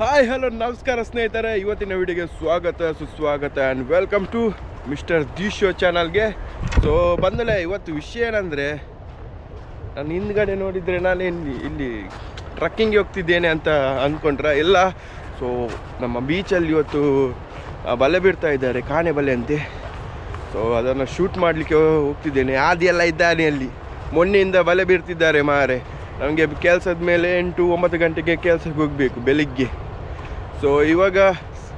Hi, hello, ನಮಸ್ಕಾರ ಸ್ನೇಹಿತರೆ. ಇವತ್ತಿನ ವಿಡಿಯೋಗೆ ಸ್ವಾಗತ, ಸುಸ್ವಾಗತ ಆ್ಯಂಡ್ ವೆಲ್ಕಮ್ ಟು ಮಿಸ್ಟರ್ ದಿಶೋ ಚಾನಲ್ಗೆ ಸೊ ಬಂದಲೆ ಇವತ್ತು ವಿಷಯ ಏನಂದರೆ, ನಾನು ಹಿಂದ್ಗಡೆ ನೋಡಿದರೆ ನಾನೇನು ಇಲ್ಲಿ ಟ್ರಕ್ಕಿಂಗ್ ಹೋಗ್ತಿದ್ದೇನೆ ಅಂತ ಅಂದ್ಕೊಂಡ್ರೆ ಎಲ್ಲ ಸೊ ನಮ್ಮ ಬೀಚಲ್ಲಿ ಇವತ್ತು ಬಲೆ ಬಿಡ್ತಾ ಇದ್ದಾರೆ, ಕಾಣೆ ಬಲೆ ಅಂತೆ. ಸೊ ಅದನ್ನು ಶೂಟ್ ಮಾಡಲಿಕ್ಕೆ ಹೋಗ್ತಿದ್ದೇನೆ. ಆದಿ ಎಲ್ಲ ಇದ್ದಾನೆ ಅಲ್ಲಿ. ಮೊನ್ನೆಯಿಂದ ಬಲೆ ಬಿಡ್ತಿದ್ದಾರೆ ಮಾರೆ. ನಮಗೆ ಕೆಲಸದ ಮೇಲೆ ಎಂಟು ಒಂಬತ್ತು ಗಂಟೆಗೆ ಕೆಲಸಕ್ಕೆ ಹೋಗಬೇಕು, ಬೆಳಿಗ್ಗೆ. ಸೊ ಇವಾಗ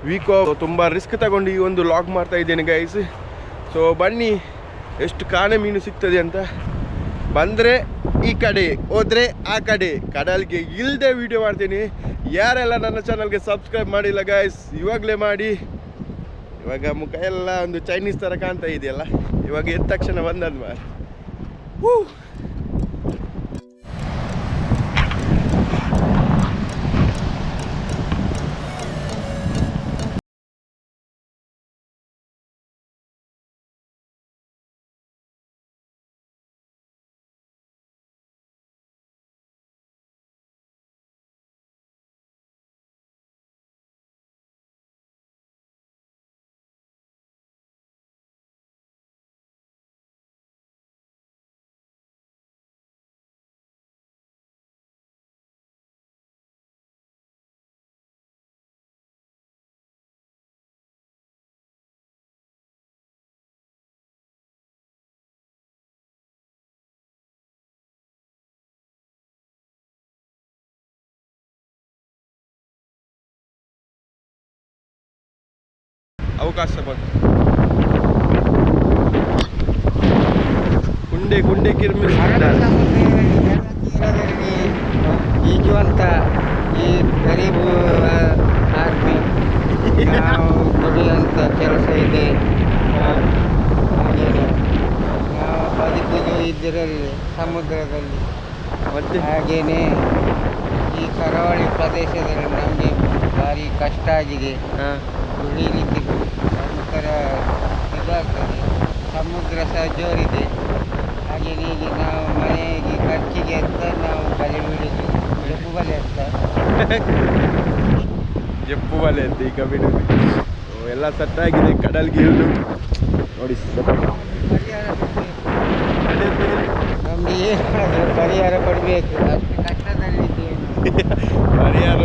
ವೀಕ್ ತುಂಬ ರಿಸ್ಕ್ ತಗೊಂಡು ಈ ಒಂದು ಲಾಗ್ ಮಾಡ್ತಾ ಇದ್ದೇನೆ ಗೈಸ್ ಸೊ ಬನ್ನಿ, ಎಷ್ಟು ಕಾಣೆ ಮೀನು ಸಿಗ್ತದೆ ಅಂತ. ಬಂದರೆ ಈ ಕಡೆ, ಹೋದರೆ ಆ ಕಡೆ. ಕಡಲ್ಗೆ ಇಲ್ಲದೆ ವಿಡಿಯೋ ಮಾಡ್ತೀನಿ. ಯಾರೆಲ್ಲ ನನ್ನ ಚಾನಲ್ಗೆ ಸಬ್ಸ್ಕ್ರೈಬ್ ಮಾಡಿಲ್ಲ ಗೈಸ್ ಇವಾಗಲೇ ಮಾಡಿ. ಇವಾಗ ಮುಖ ಎಲ್ಲ ಒಂದು ಚೈನೀಸ್ ಥರ ಕಾಣ್ತಾ ಇದೆಯಲ್ಲ? ಇವಾಗ ಎದ್ದ ತಕ್ಷಣ ಬಂದದ್ದು ಮಾರ ಅವಕಾಶ ಬಂತು. ಗುಂಡೆ ಗುಂಡೆ ಕಿರ್ಮಿ ಈಜುವಂತ ಈ ಗರೀಬು ಆರ್ಮಿ. ನಾವು ದುಡಿಯುವಂಥ ಕೆಲಸ ಇದೆ. ಹಾಗೇನೆ ನಾವು ಇದರಲ್ಲಿ ಸಮುದ್ರದಲ್ಲಿ. ಮತ್ತೆ? ಹಾಗೇನೆ ಈ ಕರಾವಳಿ ಪ್ರದೇಶದಲ್ಲಿ ನಮಗೆ ಭಾರಿ ಕಷ್ಟ ಆಗಿದೆ. ಹಾಂ ದುಡಿಲಿಕ್ಕೆ ಒಂಥರ ಇದಾಗ್ತದೆ ಸಮುದ್ರ ಸಹ ಜೋರಿದೆ ಹಾಗೆ ಈಗ ನಾವು ಮನೆಗೆ ಖರ್ಚಿಗೆ ಅಂತ ನಾವು ಬಲೆ ಬಿಡುದು ಜಪ್ಪು ಬಲೆ ಅಂತ. ಜಪ್ಪು ಬಲೆ ಅಂತ ಈಗ ಬಿಡುದು. ಎಲ್ಲ ಸೆಟ್ ಆಗಿದೆ. ಕಡಲ್ಗೆ ಇಳಿದು ನೋಡಿ. ನಮ್ಗೆ ಪರಿಹಾರ ಕೊಡಬೇಕು. ಅಷ್ಟು ಕಷ್ಟದಲ್ಲಿದ್ದೇವೆ. ಪರಿಹಾರ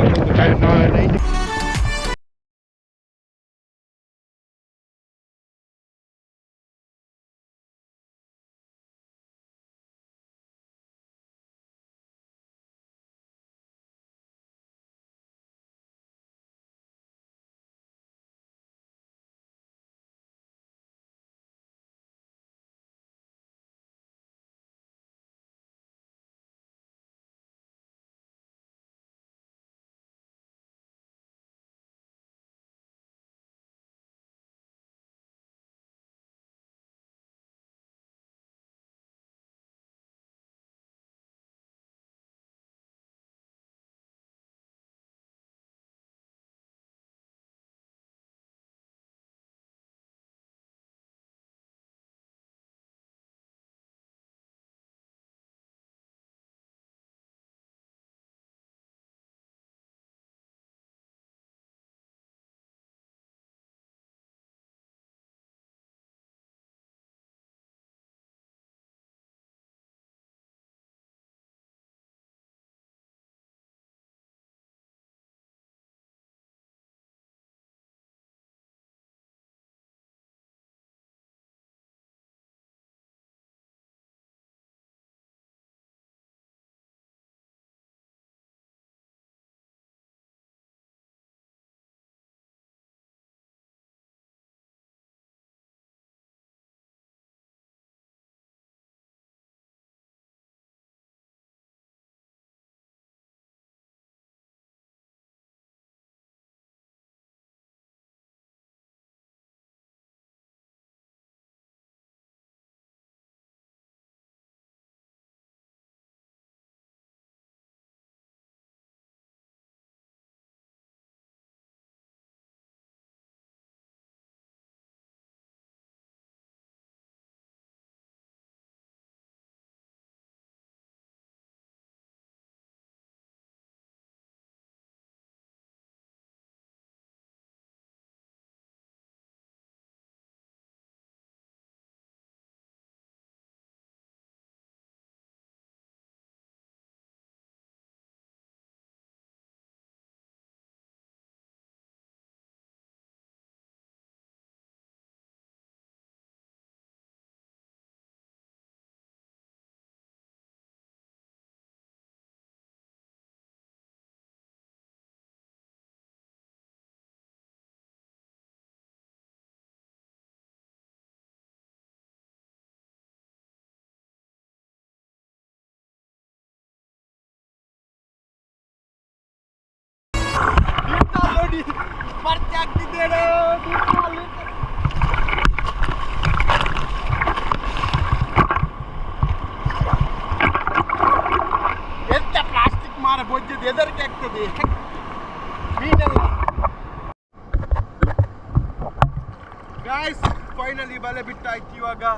ಇವಾಗ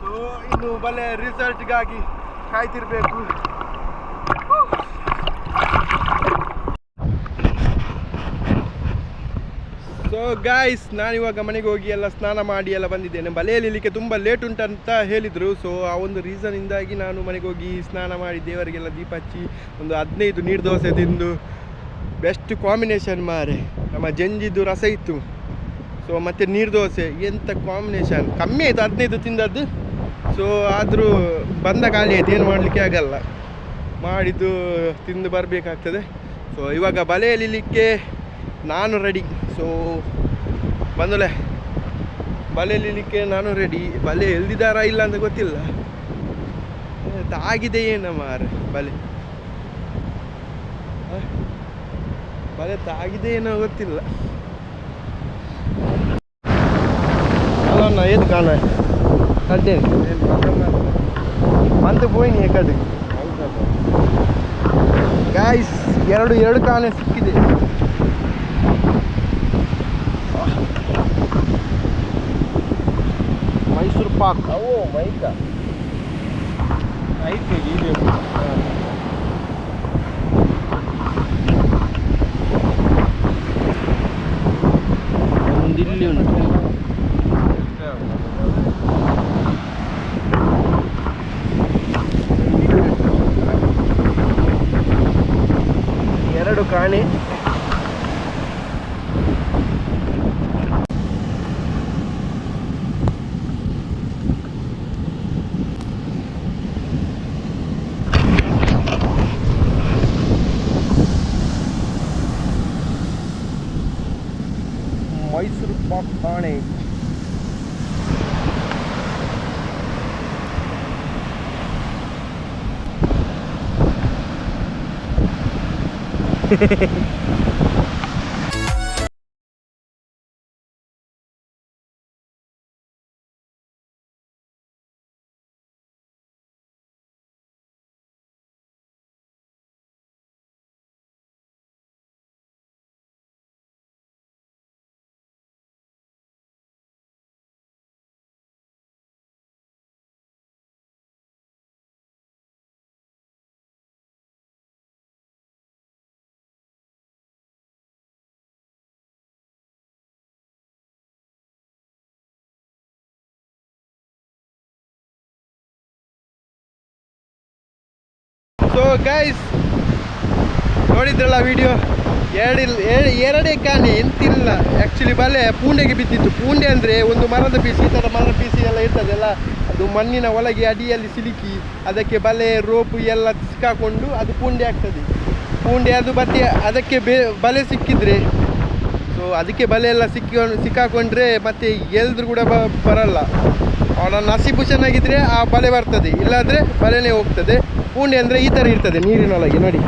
ಸೊ ಇನ್ನು ಬಲೆ ರಿಸಲ್ಟ್ಗಾಗಿ ಕಾಯ್ತಿರ್ಬೇಕು. ಸೊ ಗಾಯ್ಸ್ ನಾನಿವಾಗ ಮನೆಗೆ ಹೋಗಿ ಎಲ್ಲ ಸ್ನಾನ ಮಾಡಿ ಎಲ್ಲ ಬಂದಿದ್ದೇನೆ. ಬಲೆ ಎಳಿಲಿಕ್ಕೆ ತುಂಬ ಲೇಟ್ ಉಂಟಂತ ಹೇಳಿದರು. ಸೊ ಆ ಒಂದು ರೀಸನಿಂದಾಗಿ ನಾನು ಮನೆಗೆ ಹೋಗಿ ಸ್ನಾನ ಮಾಡಿ ದೇವರಿಗೆಲ್ಲ ದೀಪ ಹಚ್ಚಿ ಒಂದು ಹದಿನೈದು ನೀರು ದೋಸೆ ತಿಂದು ಬೆಸ್ಟ್ ಕಾಂಬಿನೇಷನ್ ಮಾರೆ. ನಮ್ಮ ಜಂಜಿದ್ದು ರಸ ಇತ್ತು. ಸೊ ಮತ್ತು ನೀರು ದೋಸೆ ಎಂಥ ಕಾಂಬಿನೇಷನ್ ಕಮ್ಮಿ ಆಯಿತು, ಹದಿನೈದು ತಿಂದದ್ದು. ಸೊ ಆದರೂ ಬಂದ ಖಾಲಿ ಆಯ್ತು, ಏನು ಮಾಡಲಿಕ್ಕೆ ಆಗಲ್ಲ. ಮಾಡಿದ್ದು ತಿಂದು ಬರಬೇಕಾಗ್ತದೆ. ಸೊ ಇವಾಗ ಬಲೆ ಎಲಿಲಿಕ್ಕೆ ನಾನು ರೆಡಿ ಸೊ ಬಂದಲೆ ಬಲೆ ಎಳಿಲಿಕ್ಕೆ ನಾನು ರೆಡಿ ಬಲೆ ಎಲ್ದಿದ್ದಾರಾ ಇಲ್ಲ ಅಂತ ಗೊತ್ತಿಲ್ಲ. ತಾಗಿದೆ ಏನ ಮಾರ ಬಲೆ? ಬಲೆ ತಾಗಿದೆ ಏನೋ ಗೊತ್ತಿಲ್ಲ. ಅಲ್ಲ ಏದು ಕಾಣ ಅಡ್ಡೆ ಮಂತ್ ಪೋಯ್ನಿ ಕಡೆ ಗಾಯ್ಸ್ ಎರಡು ಎರಡು ಕಾಣೆ ಸಿಕ್ಕಿದೆ ಮೈಸೂರು ಪಾಕ್ ಅವು ಮೈಕ ಐತೆ Barney. Hehehehe ಗೈಸ್ ನೋಡಿದ್ರಲ್ಲ ವಿಡಿಯೋ ಎರಡಿಲ್ಲ ಎರಡೇ ಕಾಣೆ, ಎಂತಿಲ್ಲ. ಆ್ಯಕ್ಚುಲಿ ಬಲೆ ಪೂಂಡೆಗೆ ಬಿದ್ದಿತ್ತು. ಪೂಂಡೆ ಅಂದರೆ ಒಂದು ಮರದ ಪೀಸಿ, ಈ ಥರ ಮರದ ಪೀಸಿ ಎಲ್ಲ ಇರ್ತದಲ್ಲ, ಅದು ಮಣ್ಣಿನ ಒಳಗೆ ಅಡಿಯಲ್ಲಿ ಸಿಲುಕಿ, ಅದಕ್ಕೆ ಬಲೆ ರೋಪು ಎಲ್ಲ ಸಿಕ್ಕಾಕೊಂಡು ಅದು ಪೂಂಡೆ ಆಗ್ತದೆ. ಪೂಂಡೆ ಅದು ಮತ್ತೆ ಅದಕ್ಕೆ ಬೇ ಬಲೆ ಸಿಕ್ಕಿದರೆ ಸೊ ಅದಕ್ಕೆ ಬಲೆ ಎಲ್ಲ ಸಿಕ್ಕ ಸಿಕ್ಕಾಕೊಂಡ್ರೆ ಮತ್ತೆ ಎಲ್ದ್ರು ಕೂಡ ಬ ಬರಲ್ಲ. ಅವನ ನಸೀಬು ಚೆನ್ನಾಗಿದ್ದರೆ ಆ ಬಲೆ ಬರ್ತದೆ. ಇಲ್ಲಾಂದರೆ ಬಲೆನೇ ಹೋಗ್ತದೆ. ಪೂಂಡೆ ಅಂದರೆ ಈ ಥರ ಇರ್ತದೆ ನೀರಿನೊಳಗೆ ನೋಡಿ.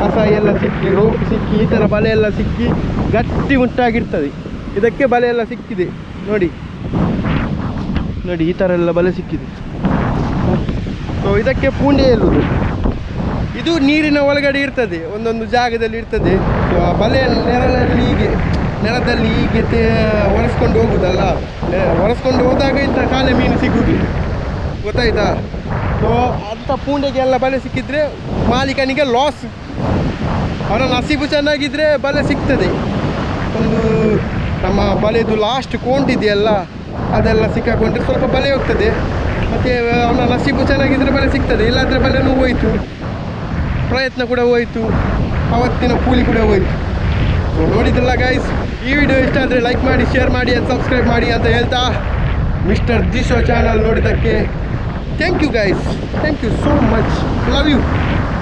ಕಸ ಎಲ್ಲ ಸಿಕ್ಕಿ ರೋಪ್ ಸಿಕ್ಕಿ, ಈ ಥರ ಬಲೆ ಎಲ್ಲ ಸಿಕ್ಕಿ ಗಟ್ಟಿ ಉಂಟಾಗಿರ್ತದೆ. ಇದಕ್ಕೆ ಬಲೆ ಎಲ್ಲ ಸಿಕ್ಕಿದೆ, ನೋಡಿ. ನೋಡಿ, ಈ ಥರ ಎಲ್ಲ ಬಲೆ ಸಿಕ್ಕಿದೆ. ಸೊ ಇದಕ್ಕೆ ಪೂಂಡೆ ಎಲ್ಲುದು ಇದು ನೀರಿನ ಒಳಗಡೆ ಇರ್ತದೆ, ಒಂದೊಂದು ಜಾಗದಲ್ಲಿ ಇರ್ತದೆ. ಆ ಬಲೆ ನೆರಳಲ್ಲಿ ಹೀಗೆ, ನೆಲದಲ್ಲಿ ಹೀಗೆ ಒರೆಸ್ಕೊಂಡು ಹೋಗುದಲ್ಲ ಒರೆಸ್ಕೊಂಡು ಹೋದಾಗ ಇಂಥ ಕಾಲೆ ಮೀನು ಸಿಗುದು ಗೊತ್ತಾಯ್ತಾ? ಸೊ ಅಂಥ ಪೂಂಡೆಗೆಲ್ಲ ಬಲೆ ಸಿಕ್ಕಿದ್ರೆ ಮಾಲೀಕನಿಗೆ ಲಾಸ್ ಅವನ ನಸೀಬು ಚೆನ್ನಾಗಿದ್ರೆ ಬಲೆ ಸಿಗ್ತದೆ. ಒಂದು ನಮ್ಮ ಬಲೆದು ಲಾಸ್ಟ್ ಕೊಂಡಿದೆಯಲ್ಲ ಅದೆಲ್ಲ ಸಿಕ್ಕಾಕೊಂಡ್ರೆ ಸ್ವಲ್ಪ ಬಲೆ ಹೋಗ್ತದೆ. ಮತ್ತು ಅವನ ನಸೀಬು ಚೆನ್ನಾಗಿದ್ರೆ ಬಲೆ ಸಿಗ್ತದೆ, ಇಲ್ಲಾಂದರೆ ಬಲೆನೂ ಹೋಯಿತು ಪ್ರಯತ್ನ ಕೂಡ ಹೋಯಿತು, ಅವತ್ತಿನ ಕೂಲಿ ಕೂಡ ಹೋಯಿತು. ಸೊ ನೋಡಿದ್ರಲ್ಲ ಗೈಸ್ ಈ ವಿಡಿಯೋ ಇಷ್ಟ ಆದರೆ ಲೈಕ್ ಮಾಡಿ ಶೇರ್ ಮಾಡಿ ಸಬ್ಸ್ಕ್ರೈಬ್ ಮಾಡಿ ಅಂತ ಹೇಳ್ತಾ ಮಿಸ್ಟರ್ ದಿಶೋ ಚಾನಲ್ ನೋಡಿದ್ದಕ್ಕೆ thank you guys. Thank you so much. Love you.